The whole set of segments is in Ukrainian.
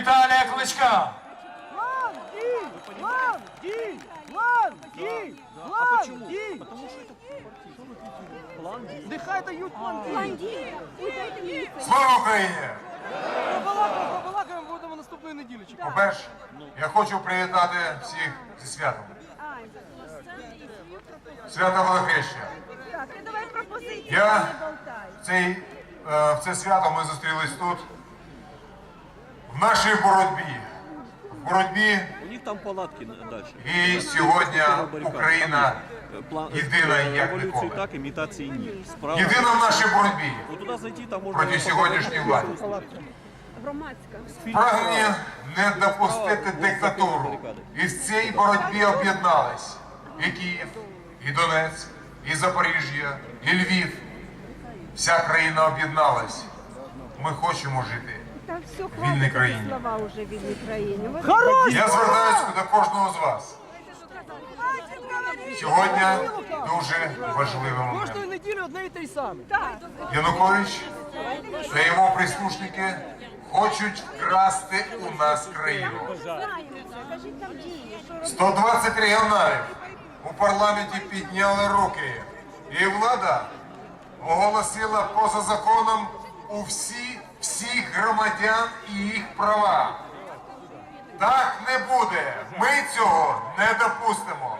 Віталія Кличка. План, дій! Потому что это план Нехай дають план дій! Слава Україні! Побалакаємо, побалакаємо, будемо наступної неділі чекати. По-перше, я хочу привітати всіх зі святом. Свято Водохреща. Так, давай пропозиції, Я в, цей, е, в це свято ми зустрілись тут, в нашій боротьбі. В боротьбі У них там палатки дальше. і сьогодні Україна План, єдина як ніколи. так, имитации нет. Справа. Єдина в нашій боротьбі туда зайти, там можно... проти сьогоднішньої влади. Громадська. Прагнення не допустити диктатуру. І в цій боротьбі об'єднались і Київ, і Донецьк, і Запоріжжя, і Львів. Вся країна об'єдналась. Ми хочемо жити. Та все, хватить країні. слова уже в вільній країні. Хорош! Я звертаюся до кожного з вас. Сьогодні дуже важливий момент. Кожної неділі одне і те й саме. Янукович та його прислушники хочуть вкрасти у нас країну. знаємо це. Кажіть там дії. Що робити? 120 регіоналів у парламенті підняли руки, і влада оголосила поза законом у всі, всіх громадян і їх права. Так не буде. Ми цього не допустимо.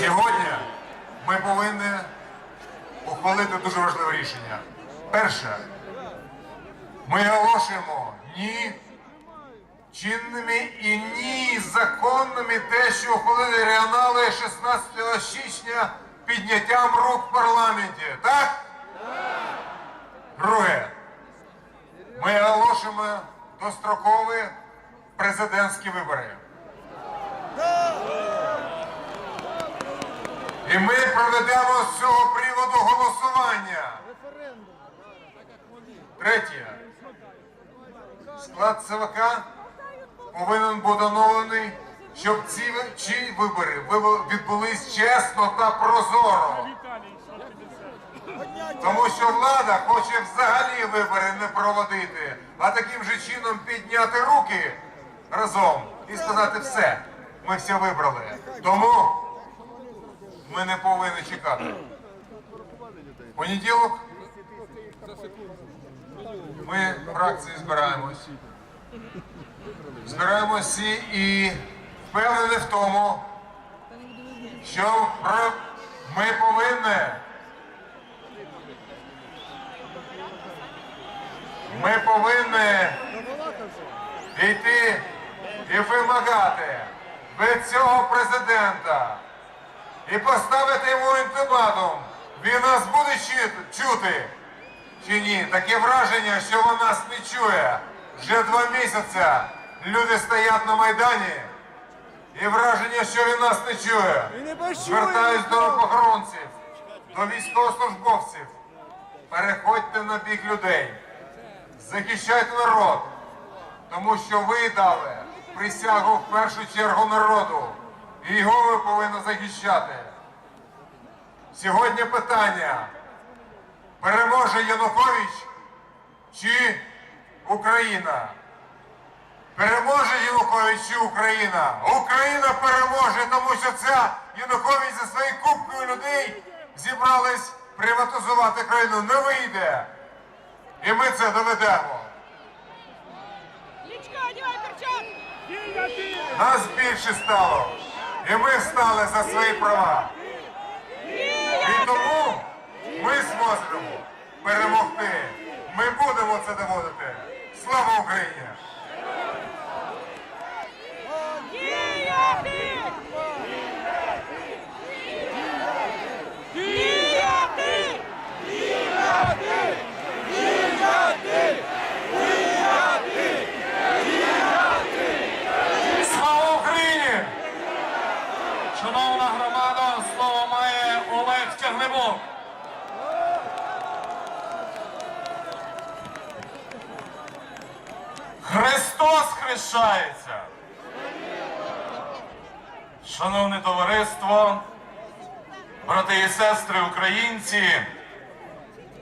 Сьогодні ми повинні ухвалити дуже важливе рішення. Перше, ми оголошуємо ні чинними і ні законними те, що ухвалили регіонали 16 січня підняттям рук в парламенті. Так? Друге, ми оголошуємо дострокові президентські вибори. І ми проведемо з цього приводу голосування. Третє. Склад ЦВК повинен бути оновлений, щоб ці ці вибори відбулись чесно та прозоро. Тому що влада хоче взагалі вибори не проводити, а таким же чином підняти руки разом і сказати все, ми все вибрали. Тому ми не повинні чекати. Понеділок ми фракції збираємось. Всі і впевнені в тому, що ми повинні. Ми повинні йти і вимагати від цього президента і поставити йому ультиматум. Він нас буде чути чи ні? Таке враження, що він нас не чує. Вже два місяці люди стоять на Майдані і враження, що він нас не чує. Звертаюсь до охоронців, до військовослужбовців. Переходьте на бік людей. Захищайте народ, тому що ви дали присягу в першу чергу народу, і його ви повинні захищати. Сьогодні питання: переможе Янукович чи Україна? Переможе Янукович чи Україна? Україна переможе, тому що ця Янукович за своєю купкою людей зібрались приватизувати країну. Не вийде. І ми це доведемо. Нас більше стало. І ми встали за свої права. Ми зможемо перемогти. Ми будемо це доводити. Слава Україні! Слава Україні! Шановна громада, слово має Олег Тягнебок. Христос! Шановне товариство, брати і сестри українці,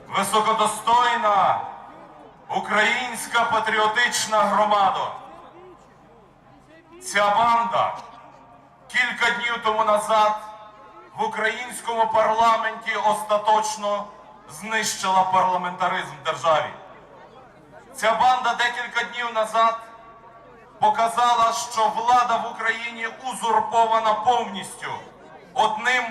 високодостойна українська патріотична громада. Ця банда кілька днів тому назад в українському парламенті остаточно знищила парламентаризм в державі. Ця банда декілька днів назад показала, що влада в Україні узурпована повністю одним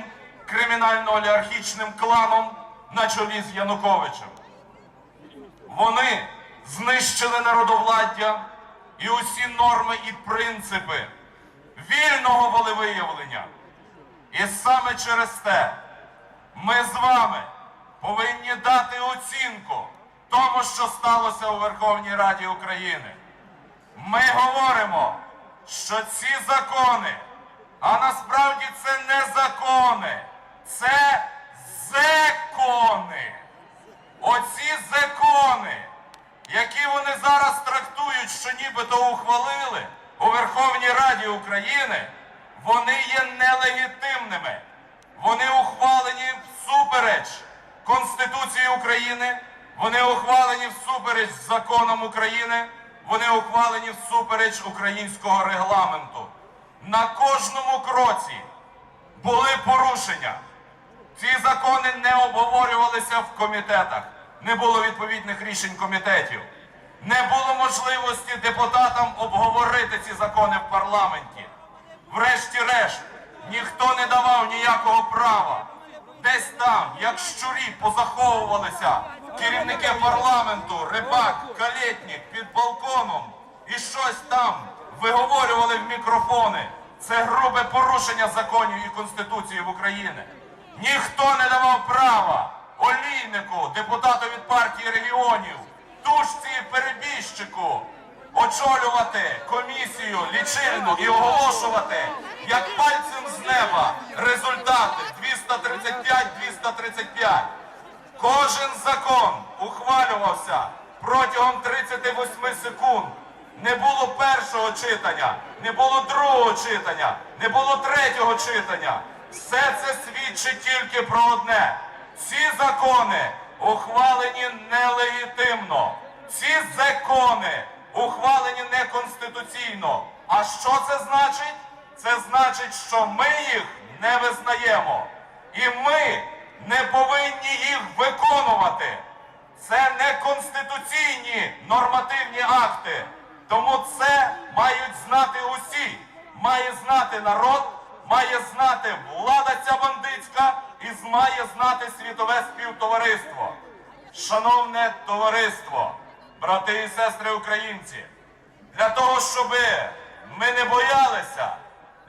кримінально-олігархічним кланом на чолі з Януковичем. Вони знищили народовладдя і усі норми і принципи вільного волевиявлення. І саме через те ми з вами повинні дати оцінку тому, що сталося у Верховній Раді України. Ми говоримо, що ці закони, а насправді це не закони, це закони. Оці закони, які вони зараз трактують, що нібито ухвалили у Верховній Раді України, вони є нелегітимними. Вони ухвалені всупереч Конституції України, вони ухвалені всупереч законам України, вони ухвалені всупереч українського регламенту. На кожному кроці були порушення. Ці закони не обговорювалися в комітетах, не було відповідних рішень комітетів, не було можливості депутатам обговорити ці закони в парламенті. Врешті-решт, ніхто не давав ніякого права. Десь там, як щурі, позаховувалися керівники парламенту, рибак, калєтнік під балконом і щось там виговорювали в мікрофони. Це грубе порушення законів і Конституції в Україні. Ніхто не давав права олійнику, депутату від партії регіонів, тушці і перебіжчику очолювати комісію лічильну і оголошувати, як пальцем з неба, результати 235-235. Кожен закон ухвалювався протягом 38 секунд. Не було першого читання, не було другого читання, не було третього читання. Все це свідчить тільки про одне. Ці закони ухвалені нелегітимно. Ці закони ухвалені неконституційно. А що це значить? Це значить, що ми їх не визнаємо. І ми не повинні їх виконувати. Це не конституційні нормативні акти. Тому це мають знати усі. Має знати народ, має знати влада ця бандитська і має знати світове співтовариство. Шановне товариство, брати і сестри українці, для того, щоб ми не боялися,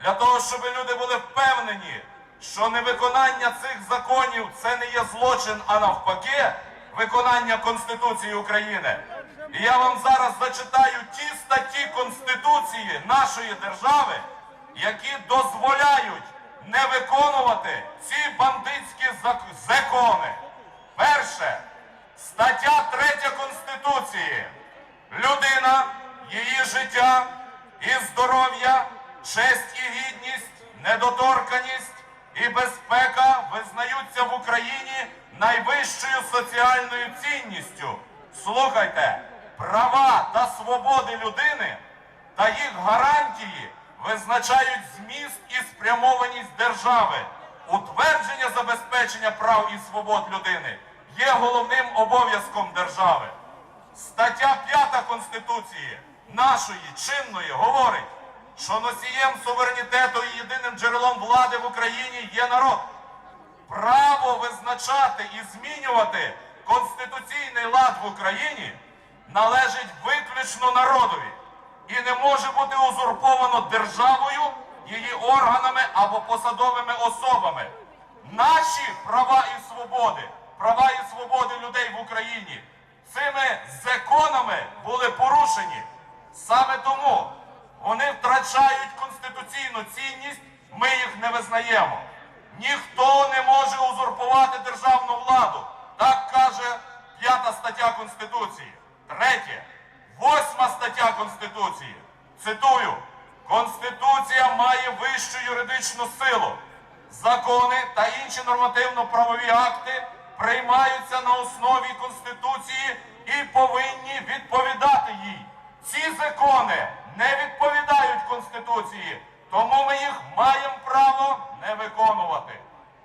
для того, щоб люди були впевнені, що невиконання цих законів це не є злочин, а навпаки, виконання Конституції України. І я вам зараз зачитаю ті статті Конституції нашої держави, які дозволяють не виконувати ці бандитські закони. Перше, стаття 3 Конституції. Людина, її життя і здоров'я, честь і гідність, недоторканість і безпека визнаються в Україні найвищою соціальною цінністю. Слухайте, права та свободи людини та їх гарантії визначають зміст і спрямованість держави. Утвердження забезпечення прав і свобод людини є головним обов'язком держави. Стаття 5 Конституції нашої чинної говорить, що носієм суверенітету і єдиним джерелом влади в Україні є народ. Право визначати і змінювати конституційний лад в Україні належить виключно народові і не може бути узурповано державою, її органами або посадовими особами. Наші права і свободи, права і свободи людей в Україні цими законами були порушені. Саме тому вони втрачають конституційну цінність, ми їх не визнаємо. Ніхто не може узурпувати державну владу. Так каже п'ята стаття Конституції. Третє. Восьма стаття Конституції. Цитую: Конституція має вищу юридичну силу. Закони та інші нормативно-правові акти приймаються на основі Конституції і повинні відповідати їй. Ці закони не відповідають Конституції, тому ми їх маємо право не виконувати.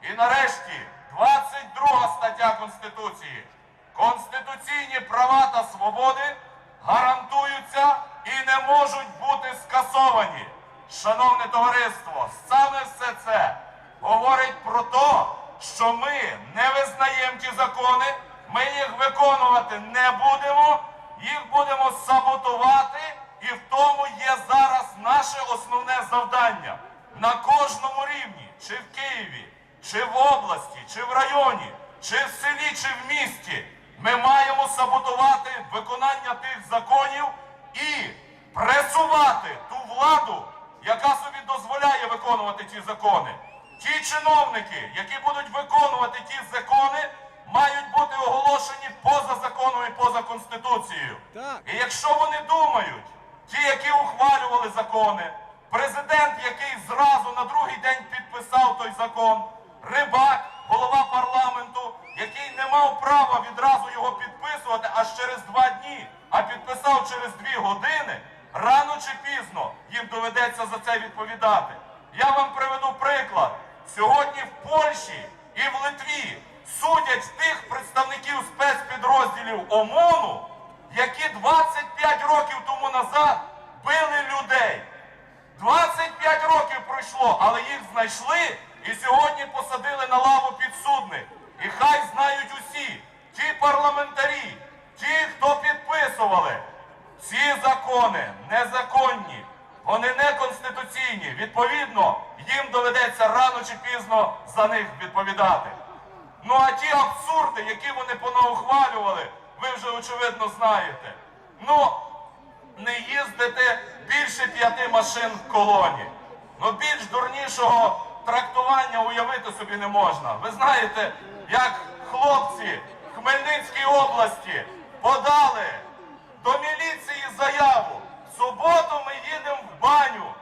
І нарешті 22 стаття Конституції. Конституційні права та свободи гарантуються і не можуть бути скасовані. Шановне товариство, саме все це говорить про те, що ми не визнаємо ті закони, ми їх виконувати не будемо, їх будемо саботувати, і в тому є зараз наше основне завдання на кожному рівні, чи в Києві, чи в області, чи в районі, чи в селі, чи в місті. Ми маємо саботувати виконання тих законів і пресувати ту владу, яка собі дозволяє виконувати ті закони. Ті чиновники, які будуть виконувати ті закони, мають бути оголошені поза законом і поза Конституцією. І якщо вони думають, ті, які ухвалювали закони, президент, який зразу на другий день підписав той закон, рибак, голова парламенту, який не мав права відразу його підписувати аж через два дні, а підписав через дві години, рано чи пізно їм доведеться за це відповідати. Я вам приведу приклад. Сьогодні в Польщі і в Литві судять тих представників спецпідрозділів ОМОНу, які 25 років тому назад били людей. 25 років пройшло, але їх знайшли і сьогодні посадили на лаву підсудних. І хай знають усі, ті парламентарі, ті, хто підписували, ці закони незаконні, вони не конституційні. Відповідно, їм доведеться рано чи пізно за них відповідати. Ну а ті абсурди, які вони понаухвалювали, ви вже очевидно знаєте. Ну, не їздити більше п'яти машин в колоні. Ну більш дурнішого трактування уявити собі не можна. Ви знаєте, як хлопці в Хмельницькій області подали до міліції заяву. В суботу ми їдемо в баню.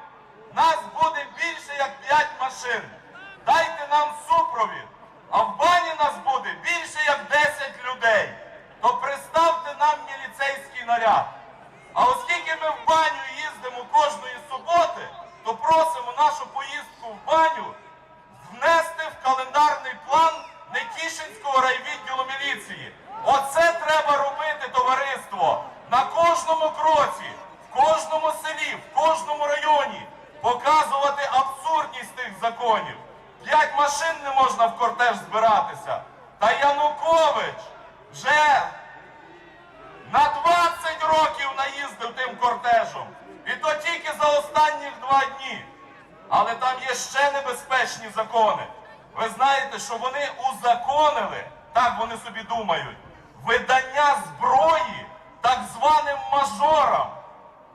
Нас буде більше як п'ять машин. Дайте нам супровід. А в бані нас буде більше як 10 людей. То представте нам міліцейський наряд. А оскільки ми в баню їздимо кожної суботи, то просимо нашу поїздку в баню внести в календарний план Нетішинського райвідділу міліції. Оце треба робити, товариство, на кожному кроці, в кожному селі, в кожному районі показувати абсурдність тих законів. П'ять машин не можна в кортеж збиратися. Та Янукович вже на 20 років наїздив тим кортежем. І то тільки за останніх два дні. Але там є ще небезпечні закони. Ви знаєте, що вони узаконили, так вони собі думають, видання зброї так званим мажорам.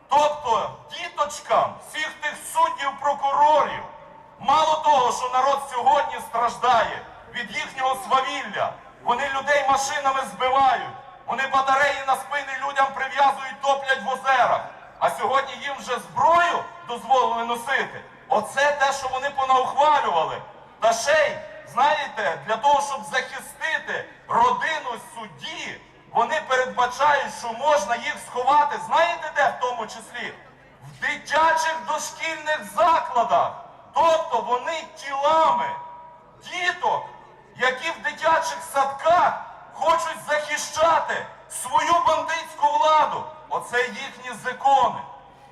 Тобто діточкам всіх тих суддів, прокурорів. Мало того, що народ сьогодні страждає від їхнього свавілля. Вони людей машинами збивають. Вони батареї на спини людям прив'язують, топлять в озерах. А сьогодні їм вже зброю дозволили носити. Оце те, що вони понаухвалювали. Та ще й, знаєте, для того, щоб захистити родину судді, вони передбачають, що можна їх сховати, знаєте де в тому числі? В дитячих дошкільних закладах. Тобто вони тілами діток, які в дитячих садках хочуть захищати свою бандитську владу. Оце їхні закони.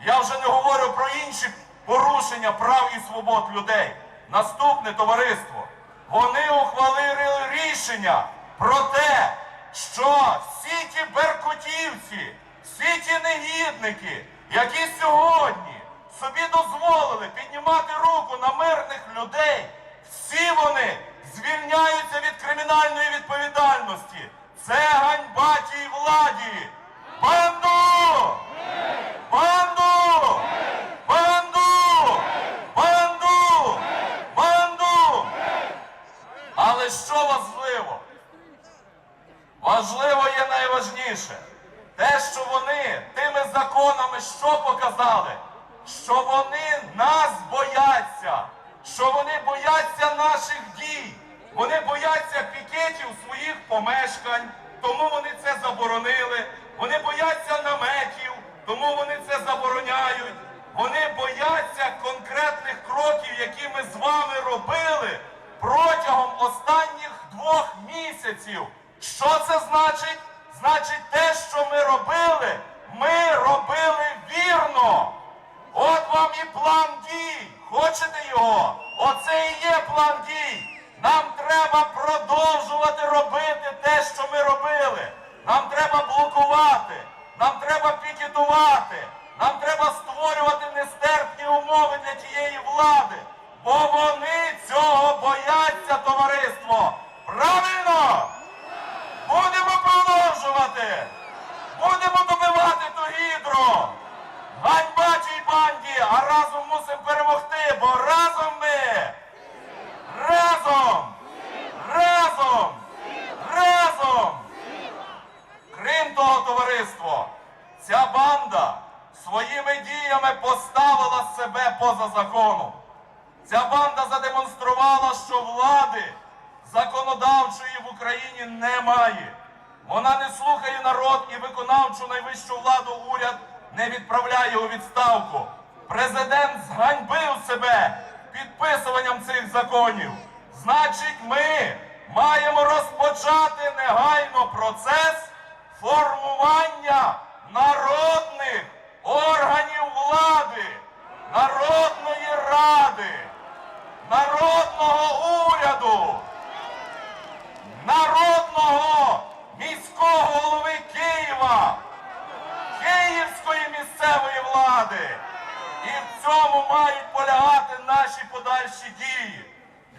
Я вже не говорю про інші порушення прав і свобод людей. Наступне товариство. Вони ухвалили рішення про те, що всі ті беркутівці, всі ті негідники, які сьогодні собі дозволили піднімати руку на мирних людей, всі вони звільняються від кримінальної відповідальності. Це ганьба тій владі. Банду! Банду! Банду! Банду! Банду! Але що важливо? Важливо є найважніше. Те, що вони тими законами що показали, що вони нас бояться, що вони бояться наших дій, вони бояться пікетів своїх помешкань, тому вони це заборонили. Вони бояться наметів, тому вони це забороняють. Вони бояться конкретних кроків, які ми з вами робили протягом останніх двох місяців. Що це значить? Значить, те, що ми робили, ми робили вірно. От вам і план дій. Хочете його? Оце план дій. Нам треба продовжувати робити те, що ми робили. Нам треба блокувати, нам треба пікетувати, нам треба створювати нестерпні умови для тієї влади. Бо вони цього бояться, товариство. Правильно? Будемо продовжувати. Будемо добивати ту гідру. Ганьба цій банді, а разом мусимо перемогти, бо разом ми. Разом! Разом! Разом! Крім того, товариство, ця банда своїми діями поставила себе поза законом. Ця банда задемонструвала, що влади законодавчої в Україні немає. Вона не слухає народ і виконавчу найвищу владу уряд не відправляє у відставку. Президент зганьбив себе підписуванням цих законів. Значить, ми маємо розпочати негайно процес формування народних органів влади, народної ради, народного уряду народного міського голови Києва, Київської місцевої влади. І в цьому мають полягати наші подальші дії.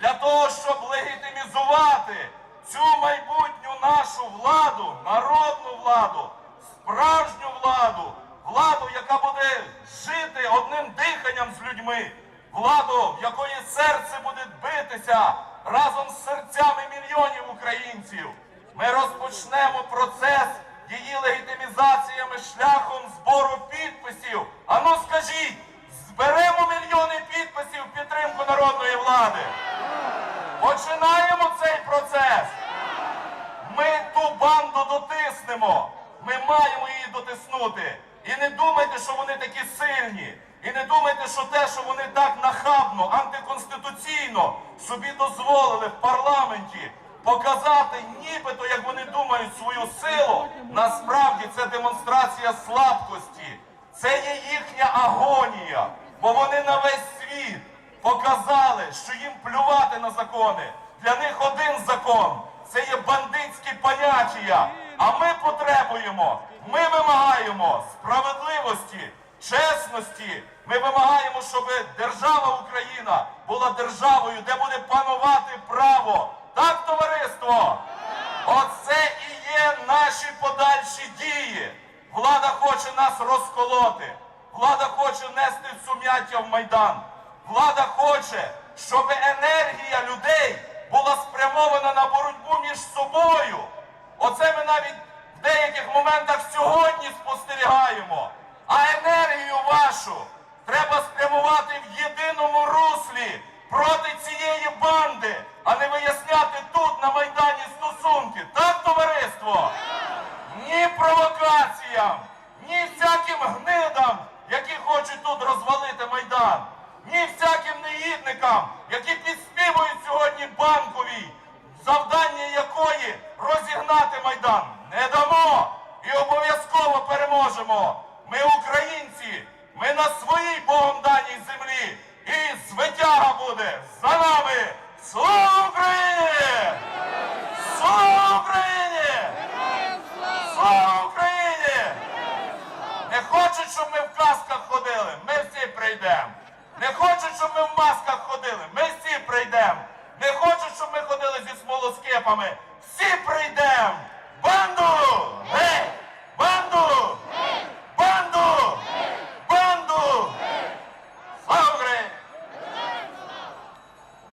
Для того, щоб легітимізувати цю майбутню нашу владу, народну владу, справжню владу, владу, яка буде жити одним диханням з людьми, владу, в якої серце буде битися разом з серцями мільйонів українців. Ми розпочнемо процес її легітимізаціями шляхом збору підписів. А ну скажіть, зберемо мільйони підписів в підтримку народної влади. Починаємо цей процес. Ми ту банду дотиснемо. Ми маємо її дотиснути. І не думайте, що вони такі сильні. І не думайте, що те, що вони так нахабно, антиконституційно собі дозволили в парламенті показати, нібито, як вони думають, свою силу, насправді це демонстрація слабкості. Це є їхня агонія, бо вони на весь світ показали, що їм плювати на закони. Для них один закон це є бандитські поняття. А ми потребуємо, ми вимагаємо справедливості, чесності. Ми вимагаємо, щоб держава Україна була державою, де буде панувати право. Так, товариство? Оце і є наші подальші дії. Влада хоче нас розколоти. Влада хоче внести сум'яття в Майдан. Влада хоче, щоб енергія людей була спрямована на боротьбу між собою. Оце ми навіть в деяких моментах сьогодні спостерігаємо. А енергію вашу треба спрямувати в єдиному руслі проти цієї банди, а не виясняти тут на Майдані стосунки. Так, товариство? Ні провокаціям, ні всяким гнидам, які хочуть тут розвалити Майдан, ні всяким негідникам, які підспівують сьогодні банковій, завдання якої розігнати Майдан. Не дамо і обов'язково переможемо. Ми українці, ми на своїй Богом даній землі. І звитяга буде за нами. Слава Україні! Слава Україні! Слава Україні! Не хочуть, щоб ми в касках ходили, ми всі прийдемо. Не хочуть, щоб ми в масках ходили, ми всі прийдемо. Не хочуть, щоб ми ходили зі смолоскипами, всі прийдемо.